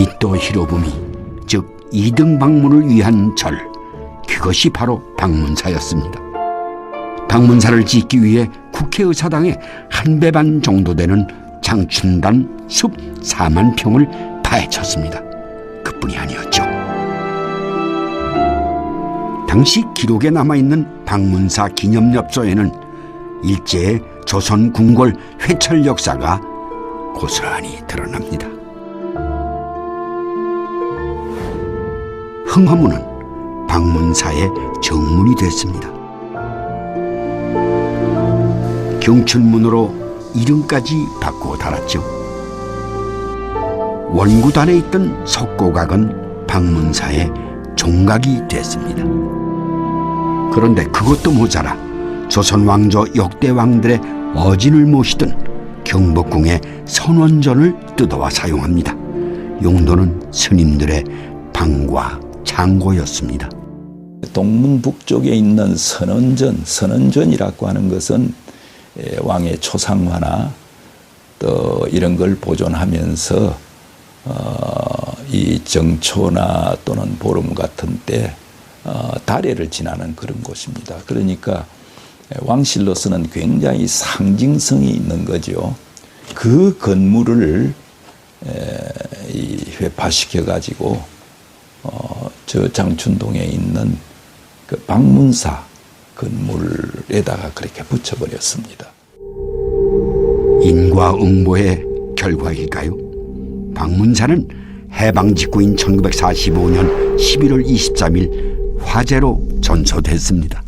이또 히로부미 즉 이등 방문을 위한 절 그것이 바로 방문사였습니다. 방문사를 짓기 위해 국회의사당에 한 배 반 정도 되는 장춘단 숲 4만 평을 파헤쳤습니다. 그뿐이 아니었죠. 당시 기록에 남아있는 방문사 기념엽서에는 일제의 조선 궁궐 회철 역사가 고스란히 드러납니다. 흥화문은 방문사의 정문이 됐습니다. 경춘문으로 이름까지 바꾸어 달았죠. 원구단에 있던 석고각은 방문사의 종각이 됐습니다. 그런데 그것도 모자라 조선 왕조 역대 왕들의 어진을 모시던 경복궁의 선원전을 뜯어와 사용합니다. 용도는 스님들의 방과 창고였습니다. 동문 북쪽에 있는 선원전, 선원전이라고 하는 것은 에, 왕의 초상화나 또 이런 걸 보존하면서 어, 이 정초나 또는 보름 같은 때 어, 달해를 지나는 그런 곳입니다. 그러니까 왕실로서는 굉장히 상징성이 있는 거죠. 그 건물을 에, 이 회파시켜 가지고 어, 저 장춘동에 있는 그 방문사 건물에다가 그렇게 붙여버렸습니다. 인과응보의 결과일까요? 방문사는 해방 직후인 1945년 11월 23일 화재로 전소됐습니다.